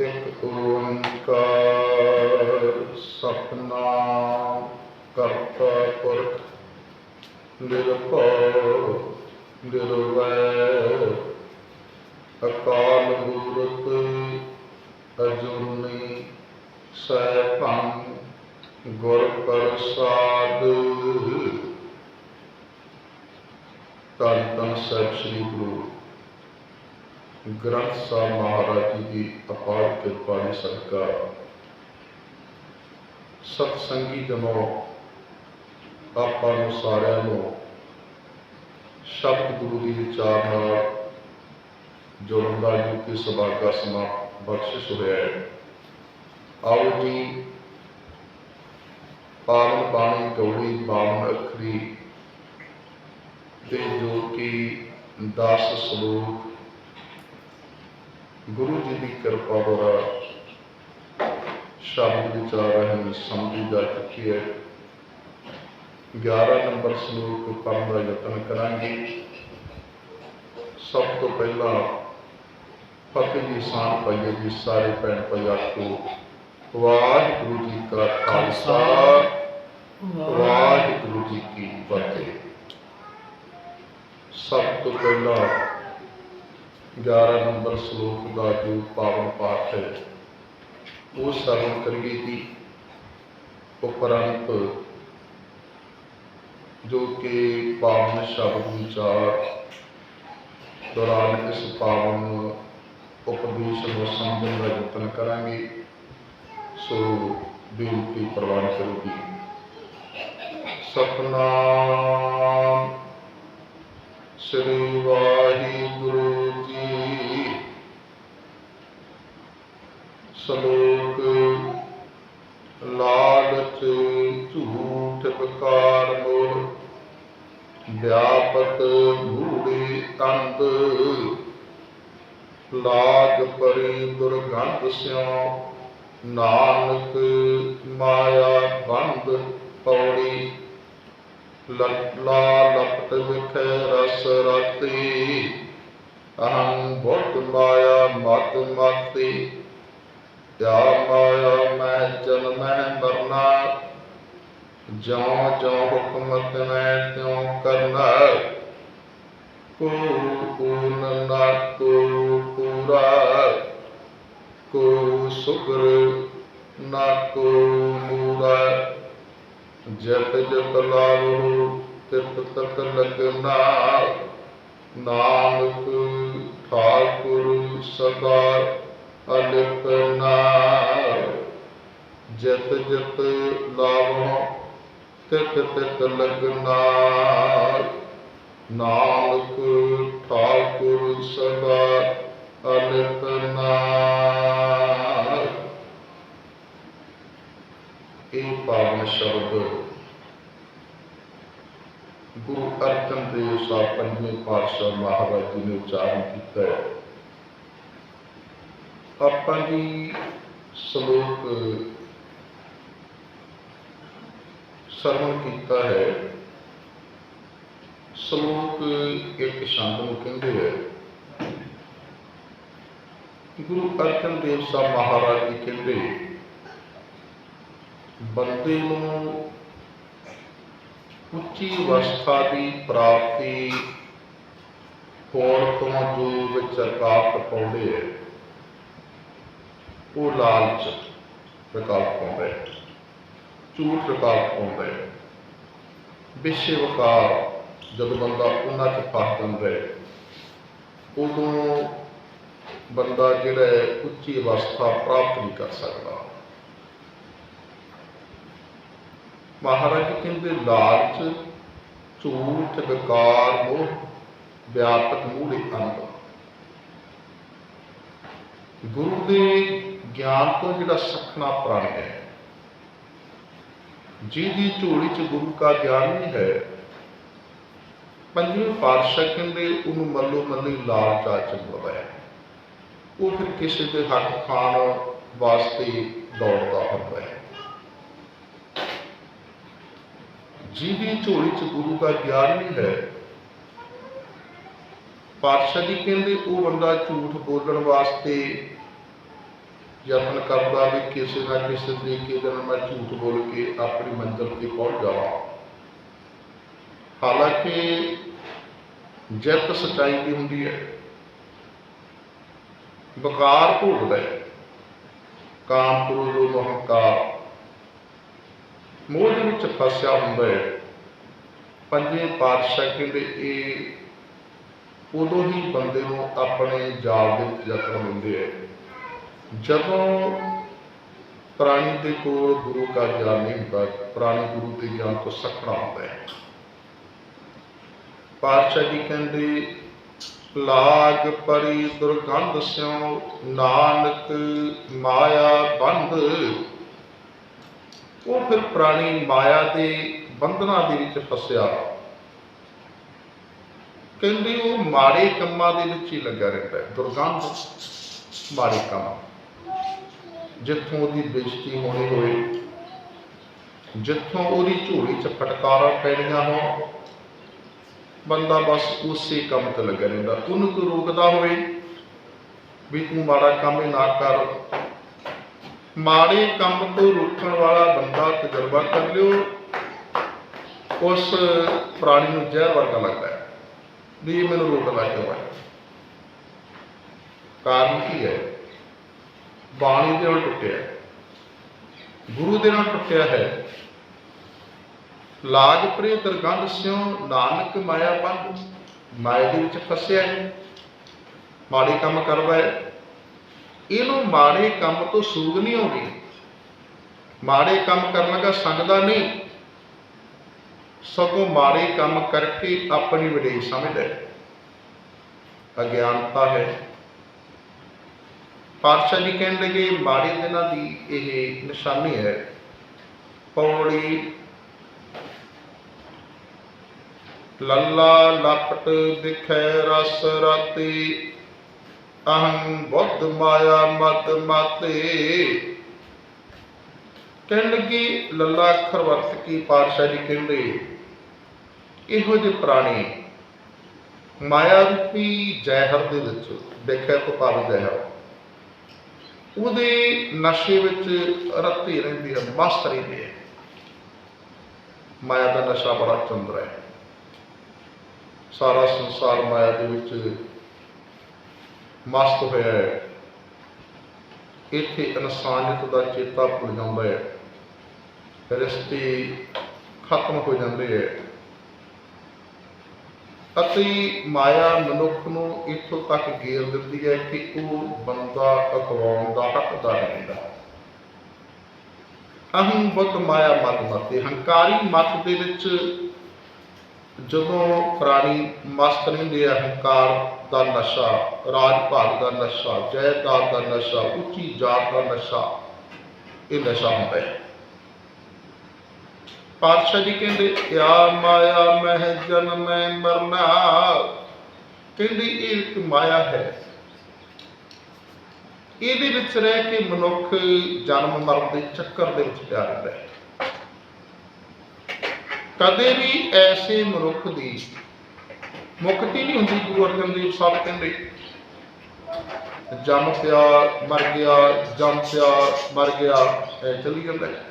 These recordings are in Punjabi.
ਇੱਕ ਓੰਕਾਰ ਸਤਨਾਮ ਕਰਤਾ ਪੁਰਖ, ਨਿਰਭਉ ਨਿਰਵੈਰ ਅਕਾਲ ਮੂਰਤ ਅਜੂਨੀ ਸੈਭੰ ਗੁਰ ਪ੍ਰਸਾਦ। ਧੰਨ ਧੰਨ ਸਾਹਿਬ ਸ੍ਰੀ ਗੁਰੂ ਗ੍ਰੰਥ ਸਾਹਿਬ ਮਹਾਰਾਜ ਜੀ ਦੀ ਅਪਾਰ ਕਿਰਪਾ ਦੀ ਸਦਕਾ ਸਤ ਸੰਗੀ ਜਨੋ ਆਪਾਂ ਨੂੰ ਸਾਰਿਆਂ ਨੂੰ ਸ਼ਬਦ ਗੁਰੂ ਦੀ ਵਿਚਾਰ ਨਾਲ ਜੁੜਨ ਦਾ ਜੋ ਕਿ ਸੁਭਾਗਾ ਸਮਾਂ ਬਖਸ਼ਿਸ਼ ਹੋਇਆ ਹੈ। ਆਓ ਜੀ, ਪਾਵਨ ਬਾਣੀ, ਗੌੜੀ, ਬਾਵਨ ਅੱਖਰੀ ਤੇ ਜੋ ਕਿ 10 ਸ਼ਲੋਕ ਗੁਰੂ ਜੀ ਦੀ ਕਿਰਪਾ ਦੁਆਰਾ ਸ਼ਬਦ ਵਿਚਾਰ ਰਹੇ ਸਮਝੀ ਜਾ ਚੁੱਕੀ ਹੈ। 11 ਨੰਬਰ ਸ਼ਲੋਕ ਪੜ੍ਹਨ ਦਾ ਯਤਨ ਕਰਾਂਗੇ। ਸਭ ਤੋਂ ਪਹਿਲਾਂ ਫਤਿਹ ਦੀ ਸਾਨ ਪਾਈਏ ਜੀ ਸਾਰੇ ਭੈਣ ਭਾਈ ਆਖੋ ਵਾਹਿਗੁਰੂ ਜੀ ਕਾ ਖਾਲਸਾ, ਵਾਹਿਗੁਰੂ ਜੀ ਕੀ ਫਤਿਹ। ਸਭ ਤੋਂ ਪਹਿਲਾਂ 11 ਨੰਬਰ ਸ਼ਲੋਕ ਦਾ ਜੋ ਪਾਵਨ ਪਾਠ ਹੈ, ਉਹ ਸਰਵ ਕਰੀਏ ਜੀ। ਉਪਰੰਤ ਜੋ ਕਿ ਪਾਵਨ ਸ਼ਬਦ ਵਿਚਾਰ ਦੌਰਾਨ ਇਸ ਪਾਵਨ ਉਪਦੇਸ਼ ਨੂੰ ਸਮਝਣ ਦਾ ਯਤਨ ਕਰਾਂਗੇ, ਸੋ ਬੇਨਤੀ ਪ੍ਰਵਾਨ ਕਰੂਗੀ। ਜੀ ਸਤਨਾਮ ਸ੍ਰੀ ਵਾਹਿਗੁਰੂ ਜੀ ਸ਼ਲੋਕ ਲਾਲਚ, ਝੂਠ ਬਕਾਰ ਮੋਹ ਵਿਆਪਤ ਮੂੜੀ ਤੰਦ, ਲਾਗ ਪਰੀ ਦੁਰਗੰਧ ਸਿਉ, ਨਾਨਕ ਮਾਇਆ ਬੰਦ ਪੌੜੀ, ਲੱਲਾ ਲਪਟ ਵਿਖੇ ਰਸ ਰਤੀ, ਅਹੰ ਬੁੱਧ ਮਾਇਆ ਮਤ ਮਤੀ। ਯਾ ਮਾਇਆ ਮੈਂ ਜਨਮ ਮਰਨਾ ਜਿਉ ਜਿਉ ਹੁਕਮ ਤਨੈ ਤਿਉ ਕਰਨਾ ਕੋ ਕੂਨ ਨਾ ਕੋ ਪੂਰਾ ਕੋ ਸੁਗਰ ਨਾ ਕੋ ਮੂਰਾ ਜਪ ਜਪ ਲਾਵੋ ਤਿਤ ਤਤ ਲਗਨਾ ਨਾਨਕ ਠਾਕੁਰ ਸਦਾ ਅਲਿਪਨਾ ਜਤ ਜਤ ਲਾਵੋ ਤਿਤ ਤਿਤ ਲਗਨਾ ਨਾਨਕ ਠਾਕੁਰ ਸਦਾ ਅਲਿਪਨਾ ਇਹ ਪਾਵਨ ਸ਼ਬਦ ਗੁਰੂ ਅਰਜਨ ਦੇਵ ਸਾਹਿਬ ਪੰਜਵੇਂ ਪਾਤਸ਼ਾਹ ਮਹਾਰਾਜ ਜੀ ਨੇ ਉਚਾਰਨ ਕੀਤਾ ਹੈ। ਆਪਾਂ ਜੀ ਸ਼ਲੋਕ ਸਰਵਣ ਕੀਤਾ ਹੈ। ਸ਼ਲੋਕ ਇੱਕ ਸ਼ਬਦ ਨੂੰ ਕਹਿੰਦੇ ਹੈ। ਗੁਰੂ ਅਰਜਨ ਦੇਵ ਸਾਹਿਬ ਮਹਾਰਾਜ ਜੀ ਕਹਿੰਦੇ, ਬੰਦੇ ਨੂੰ ਉੱਚੀ ਅਵਸਥਾ ਦੀ ਪ੍ਰਾਪਤੀ ਹੋਣ ਤੋਂ ਜੋ ਵਿੱਚ ਰਕਾਵਟ ਪਾਉਂਦੇ ਹੈ ਉਹ ਲਾਲਚ ਰਕਾਵਟ ਪਾਉਂਦਾ ਹੈ ਝੂਠ ਰਕਾਵਟ ਪਾਉਂਦਾ ਹੈ ਵਿਸ਼ੇ ਵਕਾਰ ਜਦੋਂ ਬੰਦਾ ਉਹਨਾਂ 'ਚ ਫਸ ਜਾਂਦਾ ਹੈ, ਉਦੋਂ ਬੰਦਾ ਜਿਹੜਾ ਹੈ ਉੱਚੀ ਅਵਸਥਾ ਪ੍ਰਾਪਤ ਨਹੀਂ ਕਰ ਸਕਦਾ। ਮਹਾਰਾਜ ਕਹਿੰਦੇ, ਲਾਲਚ, ਝੂਠ, ਵਿਕਾਰ ਮੋਹ ਵਿਆਪਕ ਮੂੜੇ ਅੰਤ ਗੁਰੂ ਦੇ ਗਿਆਨ ਤੋਂ ਜਿਹੜਾ ਸਖਣਾ ਪ੍ਰਣ ਹੈ, ਜਿਹਦੀ ਝੋਲੀ 'ਚ ਗੁਰੂ ਦਾ ਗਿਆਨ ਨਹੀਂ ਹੈ, ਪੰਜਵੇਂ ਪਾਤਸ਼ਾਹ ਕਹਿੰਦੇ, ਉਹਨੂੰ ਮੱਲੋ ਮੱਲੀ ਲਾਲ ਆ ਚੰਗਦਾ ਹੈ ਉਹ ਫਿਰ ਕਿਸੇ ਦੇ ਹੱਕ ਖਾਣ ਵਾਸਤੇ ਦੌੜਦਾ ਹੁੰਦਾ ਹੈ। ਜਿਹਦੀ ਝੋਲੀ 'ਚ ਗੁਰੂ ਦਾ ਗਿਆਨ ਨਹੀਂ ਹੈ ਪਾਤਸ਼ਾਹ ਜੀ ਕਹਿੰਦੇ, ਉਹ ਬੰਦਾ ਝੂਠ ਬੋਲਣ ਵਾਸਤੇ ਯਤਨ ਕਰਦਾ ਵੀ ਕਿਸੇ ਨਾ ਕਿਸੇ ਤਰੀਕੇ ਦੇ ਨਾਲ ਮੈਂ ਝੂਠ ਬੋਲ ਕੇ ਆਪਣੀ ਮੰਜ਼ਿਲ ਤੇ ਪਹੁੰਚ ਜਾਵਾਂ। ਹਾਲਾਂਕਿ ਜਿੱਤ ਸਚਾਈ ਦੀ ਹੁੰਦੀ ਹੈ। ਬਕਾਰ ਭੋਗਦਾ ਹੈ। ਕਾਮ ਕ੍ਰੋਧ ਲੋਭ ਹੰਕਾਰ ਮੋਹ ਦੇ ਵਿੱਚ ਫਸਿਆ ਹੁੰਦਾ ਹੈ। ਪੰਜੇ ਪਾਤਸ਼ਾਹ ਕਹਿੰਦੇ, ਇਹ ਉਦੋਂ ਹੀ ਬੰਦੇ ਨੂੰ ਆਪਣੇ ਜਾਲ ਦੇ ਵਿੱਚ ਜਕੜ ਲੈਂਦੇ ਹੈ ਜਦੋਂ ਪ੍ਰਾਣੀ ਦੇ ਕੋਲ ਗੁਰੂ ਦਾ ਗਿਆਨ ਨਹੀਂ ਹੁੰਦਾ, ਪ੍ਰਾਣੀ ਗੁਰੂ ਦੇ ਗਿਆਨ ਤੋਂ ਸਖਣਾ ਹੁੰਦਾ ਹੈ। ਪਾਤਸ਼ਾਹ ਜੀ ਕਹਿੰਦੇ, ਲਾਗ ਪਰੀ ਦੁਰਗੰਧ ਸਿਉ, ਨਾਨਕ ਮਾਇਆ ਬੰਧ ਉਹ ਫਿਰ ਪ੍ਰਾਣੀ ਮਾਇਆ ਦੇ ਬੰਧਨਾਂ ਦੇ ਵਿੱਚ ਫਸਿਆ। ਕਹਿੰਦੇ ਉਹ ਮਾੜੇ ਕੰਮਾਂ ਦੇ ਵਿੱਚ ਹੀ ਲੱਗਾ ਰਹਿੰਦਾ ਹੈ। ਦੁਰਗੰਧ ਮਾੜੇ ਕੰਮ। ਜਿੱਥੋਂ ਉਹਦੀ ਬੇਇੱਜ਼ਤੀ ਹੋਣੀ ਹੋਵੇ, ਜਿੱਥੋਂ ਉਹਦੀ ਝੋਲੀ 'ਚ ਫਟਕਾਰਾਂ ਪੈਣੀਆਂ ਹੋਣ, ਬੰਦਾ ਬਸ ਉਸੇ ਕੰਮ ਤੇ ਲੱਗਾ ਰਹਿੰਦਾ। ਉਹਨੂੰ ਕੋਈ ਰੋਕਦਾ ਹੋਵੇ ਵੀ ਤੂੰ ਮਾੜਾ ਕੰਮ ਹੀ ਨਾ ਕਰ। ਮਾੜੇ ਕੰਮ ਤੋਂ ਰੋਕਣ ਵਾਲਾ ਬੰਦਾ ਤਜਰਬਾ ਕਰ ਲਿਓ, ਉਸ ਪ੍ਰਾਣੀ ਨੂੰ ਜ਼ਹਿਰ ਵਰਗਾ ਲੱਗਦਾ ਵੀ ਇਹ ਮੈਨੂੰ ਰੋਕਦਾ ਕਿਉਂ ਹੈ ਕਾਰਨ ਕੀ ਹੈ? ਬਾਣੀ ਦੇ ਨਾਲ ਟੁੱਟਿਆ। ਗੁਰੂ ਦੇ ਨਾਲ ਟੁੱਟਿਆ ਹੈ। ਲਾਗ ਪ੍ਰਿਯ ਦਰਗੰਧ ਸਿਉ ਨਾਨਕ ਮਾਇਆ ਬੰਦ। ਮਾਇਆ ਦੇ ਵਿੱਚ ਫਸਿਆ ਹੈ। ਮਾੜੇ ਕੰਮ ਕਰਦਾ ਹੈ। ਇਹਨੂੰ ਮਾੜੇ ਕੰਮ ਤੋਂ ਸੂਗ ਨਹੀਂ ਆਉਂਦੀ। ਮਾੜੇ ਕੰਮ ਕਰਨ ਲੱਗਾ ਸੰਗਦਾ ਨਹੀਂ। ਸਗੋਂ ਮਾੜੇ ਕੰਮ ਕਰਕੇ ਆਪਣੀ ਵਡੇਈ ਸਮਝਦਾ ਹੈ ਅਗਿਆਨਤਾ ਹੈ। ਪਾਤਸ਼ਾਹ ਜੀ ਕਹਿਣ ਲੱਗੇ, ਮਾੜੇ ਦਿਨਾਂ ਦੀ ਇਹ ਨਿਸ਼ਾਨੀ ਹੈ। ਪੌੜੀ ਲੱਲਾ ਲਪਟ ਦਿਖੈ ਰਸ ਰਾਤੀ। ਅਹੰ ਬੁੱਧ ਮਾਇਆ ਮਤ ਮਾਤੇ। ਕਹਿਣ ਲੱਗੇ ਲੱਲਾ ਅੱਖਰ ਵਰਤ ਕੇ ਪਾਤਸ਼ਾਹ ਜੀ ਕਹਿੰਦੇ, ਇਹੋ ਜਿਹੇ ਪ੍ਰਾਣੀ ਮਾਇਆ ਰੂਪੀ ਜ਼ਹਿਰ ਦੇ ਵਿੱਚ ਦੇਖਿਆ ਤੋਂ ਪਾਵ ਜ਼ਹਿਰ। ਉਹਦੇ ਨਸ਼ੇ ਵਿੱਚ ਰੱਤੀ ਰਹਿੰਦੀ ਹੈ, ਮਸਤ ਰਹਿੰਦੀ ਹੈ। ਮਾਇਆ ਦਾ ਨਸ਼ਾ ਬੜਾ ਚੰਦਰ ਹੈ। ਸਾਰਾ ਸੰਸਾਰ ਮਾਇਆ ਦੇ ਵਿੱਚ ਮਸਤ ਹੋਇਆ ਹੈ। ਇੱਥੇ ਇਨਸਾਨੀਅਤ ਦਾ ਚੇਤਾ ਭੁੱਲ ਜਾਂਦਾ ਹੈ। ਰਿਸ਼ਤੇ ਖਤਮ ਹੋ ਜਾਂਦੇ ਹੈ। ਅਤੇ ਮਾਇਆ ਮਨੁੱਖ ਨੂੰ ਇੱਥੋਂ ਤੱਕ ਗੇਰ ਦਿੰਦੀ ਹੈ ਕਿ ਉਹ ਬੰਦਾ ਅਖਵਾਉਣ ਦਾ ਹੱਕਦਾਰ ਨਹੀਂ ਹੁੰਦਾ ਅਹੰ ਬੁੱਧ ਮਾਇਆ ਮਤ ਮਤੇ। ਹੰਕਾਰੀ ਮਤ ਦੇ ਵਿੱਚ ਜਦੋਂ ਪ੍ਰਾਣੀ ਮਸਤ ਰਹਿੰਦੇ ਆ, ਹੰਕਾਰ ਦਾ ਨਸ਼ਾ ਰਾਜ ਭਾਗ ਦਾ ਨਸ਼ਾ ਜਾਇਦਾਦ ਦਾ ਨਸ਼ਾ, ਉੱਚੀ ਜਾਤ ਦਾ ਨਸ਼ਾ, ਇਹ ਨਸ਼ਾ ਹੁੰਦਾ ਹੈ। ਪਾਤਸ਼ਾਹ ਜੀ ਕਹਿੰਦੇ, ਆ ਮਾਇਆ ਮਹਿ ਜਨਮੈ ਮਰਨਾ। ਕਹਿੰਦੇ, ਇਹ ਇੱਕ ਮਾਇਆ ਹੈ। ਇਹਦੇ ਵਿੱਚ ਰਹਿ ਕੇ ਮਨੁੱਖ ਜਨਮ ਮਰਨ ਦੇ ਚੱਕਰ ਦੇ ਵਿੱਚ ਪਿਆ ਰਹਿੰਦਾ ਹੈ। ਕਦੇ ਵੀ ਐਸੇ ਮਨੁੱਖ ਦੀ ਮੁਕਤੀ ਨਹੀਂ ਹੁੰਦੀ, ਗੁਰੂ ਅਰਜਨ ਦੇਵ ਸਾਹਿਬ ਕਹਿੰਦੇ ਜੰਮ ਪਿਆ, ਮਰ ਗਿਆ ਜੰਮ ਪਿਆ, ਮਰ ਗਿਆ। ਐ ਚਲੀ ਜਾਂਦਾ ਹੈ।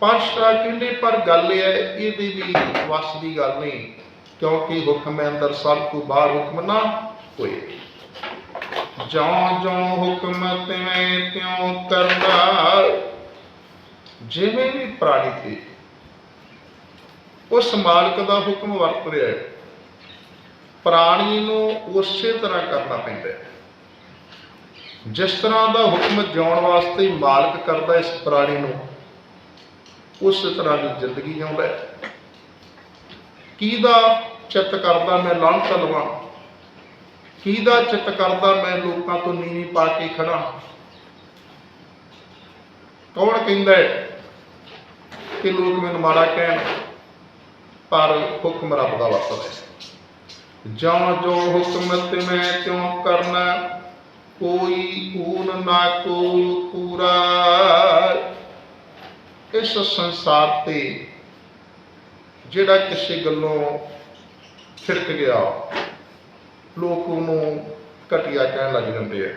ਪਾਤਸ਼ਾਹ ਕਹਿੰਦੇ, ਪਰ ਗੱਲ ਇਹ ਹੈ ਇਹਦੀ ਵੀ ਵਸ ਦੀ ਗੱਲ ਨਹੀਂ, ਕਿਉਂਕਿ ਹੁਕਮ ਹੈ ਅੰਦਰ ਸਭ ਤੋਂ ਬਾਹਰ ਹੁਕਮ ਨਾ ਹੋਏ। ਜਉ ਜਉ ਹੁਕਮ ਤਿਵੇਂ ਤਿਉ ਕਰਨਾ, ਜਿਵੇਂ ਵੀ ਪ੍ਰਾਣੀ ਤੇ, ਉਸ ਮਾਲਕ ਦਾ ਹੁਕਮ ਵਰਤ ਰਿਹਾ ਹੈ। ਪ੍ਰਾਣੀ ਨੂੰ ਉਸੇ ਤਰ੍ਹਾਂ ਕਰਨਾ ਪੈਂਦਾ ਹੈ। ਜਿਸ ਤਰ੍ਹਾਂ ਦਾ ਹੁਕਮ ਜਿਉਣ ਵਾਸਤੇ ਮਾਲਕ ਕਰਦਾ ਇਸ ਪ੍ਰਾਣੀ ਨੂੰ ਉਸ ਤਰ੍ਹਾਂ ਦੀ ਜ਼ਿੰਦਗੀ ਜਿਉਂਦਾ ਹੈ। ਚਿੱਤ ਕਰਦਾ ਮੈਂ ਲਾਂਘ ਲਵਾਂ? ਕਿਹਦਾ ਚਿੱਤ ਕਰਦਾ ਮੈਂ ਲੋਕਾਂ ਤੋਂ ਨੀਵੀਂ ਪਾ ਕੇ ਖੜਾ? ਕੌਣ ਕਹਿੰਦਾ ਹੈ ਕਿ ਲੋਕ ਮੈਨੂੰ ਮਾੜਾ ਕਹਿਣ, ਪਰ ਹੁਕਮ ਰੱਬ ਦਾ ਵਰਤਦਾ ਹੈ। ਜਿਉਂ ਜੋ ਹੁਕਮ ਤੇ ਮੈਂ ਤਿਉਂ ਕਰਨਾ, ਕੋਈ ਕੂਨ ਨਾ ਕੋ ਪੂਰਾ ਇਸ ਸੰਸਾਰ ਤੇ ਜਿਹੜਾ ਕਿਸੇ ਗੱਲੋਂ ਛਿੜਕ ਗਿਆ, ਲੋਕ ਉਹਨੂੰ ਘਟੀਆ ਕਹਿਣ ਲੱਗ ਜਾਂਦੇ ਆ।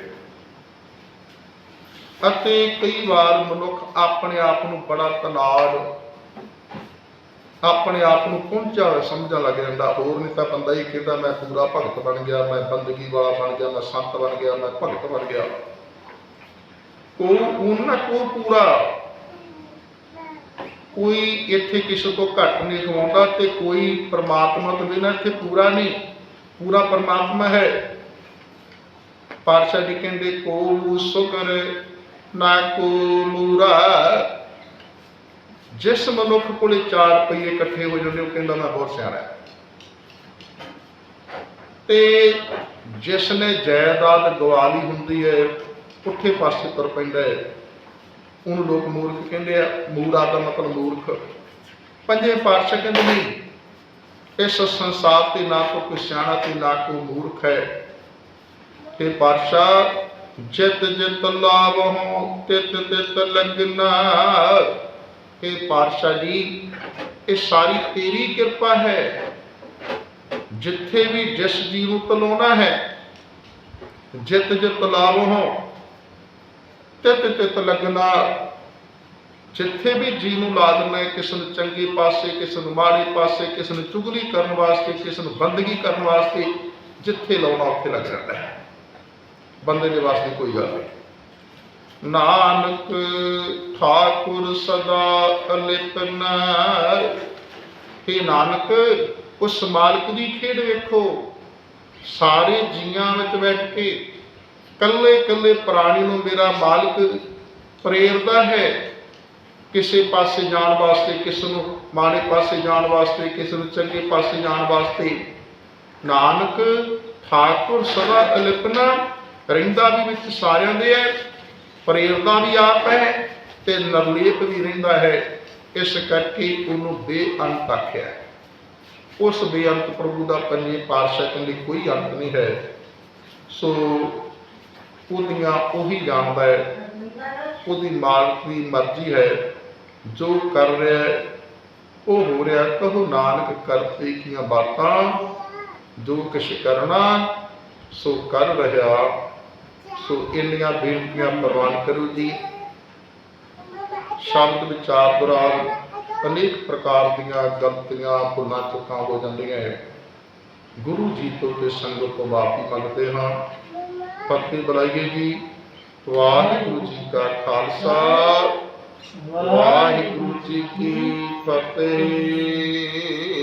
ਅਤੇ ਕਈ ਵਾਰ ਮਨੁੱਖ ਆਪਣੇ ਆਪ ਨੂੰ ਬੜਾ ਤਨਾੜ ਆਪਣੇ ਆਪ ਨੂੰ ਪਹੁੰਚਾ ਹੋਇਆ ਸਮਝਣ ਲੱਗ ਜਾਂਦਾ। ਹੋਰ ਨਹੀਂ ਤਾਂ ਬੰਦਾ ਹੀ ਕਹਿੰਦਾ ਮੈਂ ਪੂਰਾ ਭਗਤ ਬਣ ਗਿਆ, ਮੈਂ ਬੰਦਗੀ ਵਾਲਾ ਬਣ ਗਿਆ, ਮੈਂ ਸੰਤ ਬਣ ਗਿਆ, ਮੈਂ ਭਗਤ ਬਣ ਗਿਆ। ਉਹ, ਉਹਨਾਂ ਕੋ ਪੂਰਾ ਕੋਈ ਇੱਥੇ ਕਿਸੇ ਤੋਂ ਘੱਟ ਨਹੀਂ ਖਵਾਉਂਦਾ ਤੇ ਕੋਈ ਪ੍ਰਮਾਤਮਾ ਤੋਂ ਬਿਨਾਂ ਇੱਥੇ ਪੂਰਾ ਨਹੀਂ, ਪੂਰਾ ਪਰਮਾਤਮਾ ਹੈ। ਪਾਤਸ਼ਾਹ ਜੀ ਕਹਿੰਦੇ ਕੋ ਸੁਕਰ ਨਾ ਕੋ ਮੂਰਾ ਜਿਸ ਮਨੁੱਖ ਕੋਲੇ 4 ਰੁਪਏ ਇਕੱਠੇ ਹੋ ਜਾਂਦੇ, ਉਹ ਕਹਿੰਦਾ ਮੈਂ ਬਹੁਤ ਸਿਆਣਾ ਹੈ। ਤੇ ਜਿਸ ਨੇ ਜਾਇਦਾਦ ਗਵਾ ਲਈ ਹੁੰਦੀ ਹੈ, ਪੁੱਠੇ ਪਾਸੇ ਤੁਰ ਪੈਂਦਾ ਹੈ। ਉਹਨੂੰ ਲੋਕ ਮੂਰਖ ਕਹਿੰਦੇ ਆ, ਮੂਰਾ ਦਾ ਮਤਲਬ ਮੂਰਖ। ਪੰਜੇ ਪਾਤਸ਼ਾਹ ਕਹਿੰਦੇ ਨਹੀਂ ਇਸ ਸੰਸਾਰ ਤੇ ਨਾ ਕੋਈ ਸਿਆਣਾ ਤੇ ਨਾ ਕੋਈ ਮੂਰਖ ਹੈ। ਤੇ ਪਾਤਸ਼ਾਹ, ਜਿਤ ਜਿਤ ਲਾਵਹੁ, ਤਿਤ ਤਿਤ ਲਗਨਾ ਇਹ ਪਾਤਸ਼ਾਹ ਜੀ, ਇਹ ਸਾਰੀ ਤੇਰੀ ਕਿਰਪਾ ਹੈ। ਜਿੱਥੇ ਵੀ ਜਿਸ ਜੀਵ ਨੂੰ ਤਲਾਉਣਾ ਹੈ, ਜਿਤ ਜਿਤ ਲਾਵਹੁ। ਤਿਤ ਤਿਤ ਲਗਨਾ ਜਿੱਥੇ ਵੀ ਜੀ ਨੂੰ ਲਾ ਹੈ, ਕਿਸੇ ਨੂੰ ਚੰਗੇ ਪਾਸੇ, ਕਿਸੇ ਨੂੰ ਮਾੜੇ ਪਾਸੇ, ਕਿਸੇ ਨੂੰ ਚੁਗਲੀ ਕਰਨ ਵਾਸਤੇ, ਕਿਸੇ ਨੂੰ ਬੰਦਗੀ ਕਰਨ ਵਾਸਤੇ, ਜਿੱਥੇ ਲਾਉਣਾ ਉੱਥੇ ਲੱਗ ਜਾਂਦਾ ਹੈ। ਬੰਦੇ ਦੇ ਵਾਸਤੇ ਕੋਈ ਗੱਲ ਨਹੀਂ। ਨਾਨਕ ਠਾਕੁਰ ਸਦਾ ਅਲਿਪਨਾ हे ਨਾਨਕ, ਉਸ ਮਾਲਕ ਦੀ ਖੇਡ ਵੇਖੋ। ਸਾਰੇ ਜੀਆਂ ਵਿੱਚ ਬੈਠ ਕੇ ਕੱਲੇ ਕੱਲੇ ਪ੍ਰਾਣੀ ਨੂੰ ਮੇਰਾ ਮਾਲਕ ਪ੍ਰੇਰਦਾ ਹੈ। ਕਿਸੇ ਪਾਸੇ ਜਾਣ ਵਾਸਤੇ, ਕਿਸੇ ਨੂੰ ਮਾੜੇ ਪਾਸੇ ਜਾਣ ਵਾਸਤੇ, ਕਿਸੇ ਨੂੰ ਚੰਗੇ ਪਾਸੇ ਜਾਣ ਵਾਸਤੇ ਨਾਨਕ ਠਾਕੁਰ ਸਦਾ ਅਲਿਪਨਾ ਰਹਿੰਦਾ ਵੀ ਵਿੱਚ ਸਾਰਿਆਂ ਦੇ ਹੈ, ਪ੍ਰੇਰਦਾ ਵੀ ਆਪ ਹੈ ਤੇ ਨਿਰਲੇਪ ਵੀ ਰਹਿੰਦਾ ਹੈ। ਇਸ ਕਰਕੇ ਉਹਨੂੰ ਬੇਅੰਤ ਆਖਿਆ ਉਸ ਬੇਅੰਤ ਪ੍ਰਭੂ ਦਾ ਪੰਜੇ ਪਾਤਸ਼ਾਹ ਲਈ ਕੋਈ ਅੰਤ ਨਹੀਂ ਹੈ। ਸੋ ਉਹਦੀਆਂ ਉਹੀ ਜਾਣਦਾ ਹੈ ਉਹਦੀ ਮਾਲਕ ਦੀ ਮਰਜ਼ੀ ਹੈ ਜੋ ਕਰ ਰਿਹਾ ਹੈ, ਉਹ ਹੋ ਰਿਹਾ ਕਹੋ ਨਾਨਕ ਕਰਤੇ ਕੀਆਂ ਬਾਤਾਂ ਜੋ ਕਿਛ ਕਰਨਾ ਸੋ ਕਰ ਰਿਹਾ ਸੋ ਇੰਨੀਆਂ ਬੇਨਤੀਆਂ ਪ੍ਰਵਾਨ ਕਰੋ ਜੀ। ਸ਼ਬਦ ਵਿਚਾਰ ਦੌਰਾਨ ਅਨੇਕ ਪ੍ਰਕਾਰ ਦੀਆਂ ਗਲਤੀਆਂ ਭੁੱਲਾਂ ਚੁੱਕਾਂ ਹੋ ਜਾਂਦੀਆਂ ਹੈ। ਗੁਰੂ ਜੀ ਤੋਂ ਤੇ ਸੰਗਤ ਤੋਂ ਮਾਫੀ ਮੰਗਦੇ ਹਾਂ। ਪਤਨੀ ਬੁਲਾਈਏ ਜੀ। ਵਾਹਿਗੁਰੂ ਜੀ ਕਾ ਖਾਲਸਾ। ਵਾਹਿਗੁਰੂ ਜੀ ਕੀ ਫਤਿਹ।